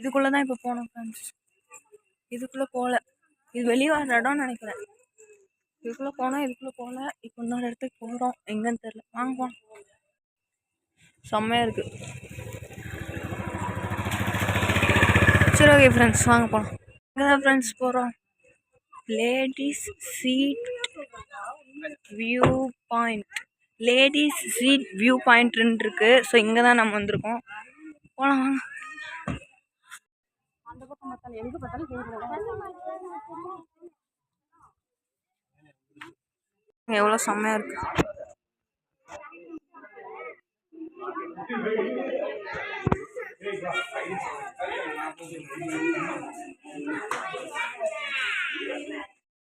இதுக்குள்ளே தான் இப்போ போனோம் ஃப்ரெண்ட்ஸ் இதுக்குள்ளே போகல இது வெளியே வர இடம்னு நினைக்கிறேன். இதுக்குள்ளே போனோம் இதுக்குள்ளே போகல இப்போ இன்னொரு இடத்துக்கு போகிறோம் எங்கேன்னு தெரில வாங்க போகலாம் செம்மையாக இருக்குது சரி ஓகே ஃப்ரெண்ட்ஸ் வாங்க போகலாம் இங்கே தான் ஃப்ரெண்ட்ஸ் போகிறோம் ladies seat view point ladies seat view பாயிண்ட்னு இருக்குது ஸோ இங்கே தான் நம்ம வந்திருக்கோம். போகலாம் வாங்க. பார்த்தாலும் எங்கே பார்த்தாலும் எவ்வளோ செம்மையாக இருக்கு.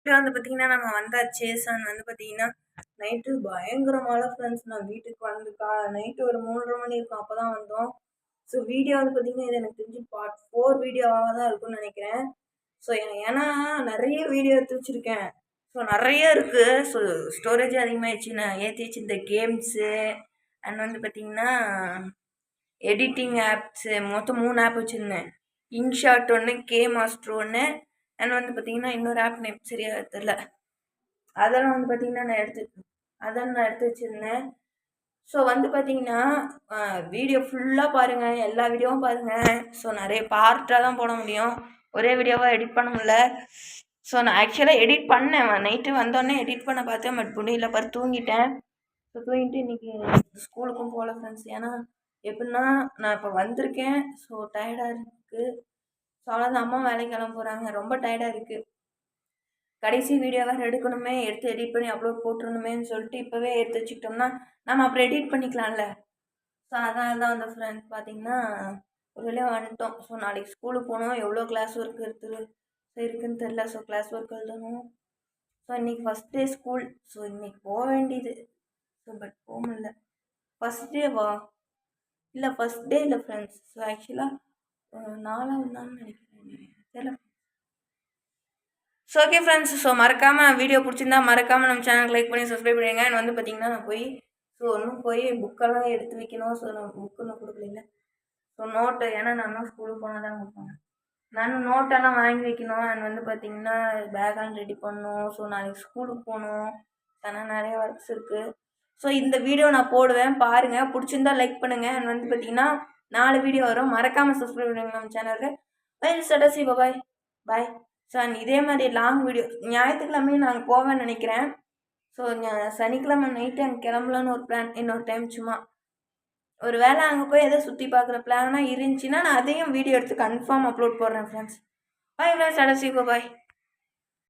வந்து பார்த்தீங்கன்னா நம்ம வந்தாச்சு. சன் வந்து பார்த்தீங்கன்னா நைட்டு பயங்கர மழை ஃப்ரெண்ட்ஸ் நான் வீட்டுக்கு வந்து கா நைட்டு ஒரு மூன்றரை மணி இருக்கும். அப்போ தான் வந்தோம். ஸோ வீடியோ வந்து பார்த்தீங்கன்னா இது எனக்கு தெரிஞ்சு பார்ட் ஃபோர் வீடியோவாக தான் இருக்கும்னு நினைக்கிறேன். ஸோ ஏன்னா நிறைய வீடியோ எடுத்து வச்சுருக்கேன் ஸோ நிறைய இருக்குது ஸோ ஸ்டோரேஜ் அதிகமாகிடுச்சு நான் ஏற்றி வச்சு இந்த கேம்ஸு அண்ட் வந்து பார்த்திங்கன்னா எடிட்டிங் ஆப்ஸு மொத்தம் மூணு ஆப் வச்சுருந்தேன். இன்ஷாட் ஒன்று கே மாஸ்டர் ஒன்று அண்ட் வந்து பார்த்திங்கன்னா இன்னொரு ஆப் நேம் சரியாக தெரில அதெல்லாம் வந்து பார்த்திங்கன்னா நான் எடுத்து அதெல்லாம் நான் எடுத்து வச்சுருந்தேன். ஸோ வந்து பார்த்திங்கன்னா வீடியோ ஃபுல்லாக பாருங்கள் எல்லா வீடியோவும் பாருங்கள் ஸோ நிறைய பார்ட்டாக தான் போட முடியும். ஒரே வீடியோவாக எடிட் பண்ண முடியல. ஸோ நான் ஆக்சுவலாக எடிட் பண்ணேன். நைட்டு வந்தோடனே எடிட் பண்ண பார்த்தேன். பட் முடியல பார்த்து தூங்கிட்டேன். ஸோ தூங்கிட்டு இன்றைக்கி ஸ்கூலுக்கும் போகல ஃப்ரெண்ட்ஸ் ஏன்னா எப்படின்னா நான் இப்போ வந்திருக்கேன். ஸோ டயர்டாக இருக்குது ஸோ அவ்வளோதான் அம்மா வேலைக்கு கிளம்ப போகிறாங்க ரொம்ப டயர்டாக இருக்குது கடைசி வீடியோ வேறு எடுக்கணுமே எடுத்து எடிட் பண்ணி அப்லோட் போட்டுருணுமேன்னு சொல்லிட்டு இப்போவே எடுத்து வச்சுக்கிட்டோம்னா நம்ம அப்புறம் எடிட் பண்ணிக்கலாம்ல. ஸோ அதனால தான் அந்த ஃப்ரெண்ட்ஸ் பார்த்திங்கன்னா ஒரு வேலையாக வந்துட்டோம். ஸோ நாளைக்கு ஸ்கூலுக்கு போகணும். எவ்வளோ கிளாஸ் ஒர்க் இருக்குது ஸோ இருக்குதுன்னு தெரில ஸோ கிளாஸ் ஒர்க் எழுதணும். ஸோ இன்றைக்கி ஃபஸ்ட் டே ஸ்கூல் ஸோ இன்றைக்கி போக வேண்டியது. ஸோ பட் போக முடியல. ஃபஸ்ட் டேவா இல்லை ஃபஸ்ட் டே இல்லை ஃப்ரெண்ட்ஸ் ஸோ ஆக்சுவலாக நாலாவது தான் நினைக்கிறேன். தெரியல. ஸோ ஓகே ஃப்ரெண்ட்ஸ் ஸோ மறக்காமல் வீடியோ பிடிச்சிருந்தா மறக்காமல் நம்ம சேனலுக்கு லைக் பண்ணி சப்ஸ்கிரைப் பண்ணுங்க அண்ட் வந்து பார்த்திங்கன்னா நான் போய் ஸோ ஒன்றும் போய் புக்கெல்லாம் எடுத்து வைக்கணும். ஸோ நான் புக்கு கொடுக்கல ஸோ நோட்டு ஏன்னா நான் ஸ்கூலுக்கு போனால் தான் கொடுப்பேன் நான் நோட்டெல்லாம் வாங்கி வைக்கணும். அண்ட் வந்து பார்த்திங்கன்னா பேக்கெல்லாம் ரெடி பண்ணணும். ஸோ நாளைக்கு ஸ்கூலுக்கு போகணும். ஆனால் நிறைய ஒர்க்ஸ் இருக்குது ஸோ இந்த வீடியோ நான் போடுவேன். பாருங்கள் பிடிச்சிருந்தா லைக் பண்ணுங்கள் அண்ட் வந்து பார்த்திங்கன்னா நாலு வீடியோ வரும். மறக்காமல் சப்ஸ்கிரைப் பண்ணுங்கள் நம்ம சேனலுக்கு பை சட்டசி பாய் பாய் ஸோ அண்ட் இதே மாதிரி லாங் வீடியோ ஞாயிற்றுக்கிழமையும் நாங்கள் போவேன்னு நினைக்கிறேன். ஸோ சனிக்கிழமை நைட்டு அங்கே கிளம்பலான்னு ஒரு பிளான் இன்னொரு டைம் சும்மா. ஒரு வேளை அங்கே போய் எதோ சுற்றி பார்க்குற பிளானாக இருந்துச்சுன்னா நான் அதையும் வீடியோ எடுத்து கன்ஃபார்ம் அப்லோட் போடுறேன் ஃப்ரெண்ட்ஸ் பாய் ஃப்ரெண்ட்ஸ் அடசி பாய்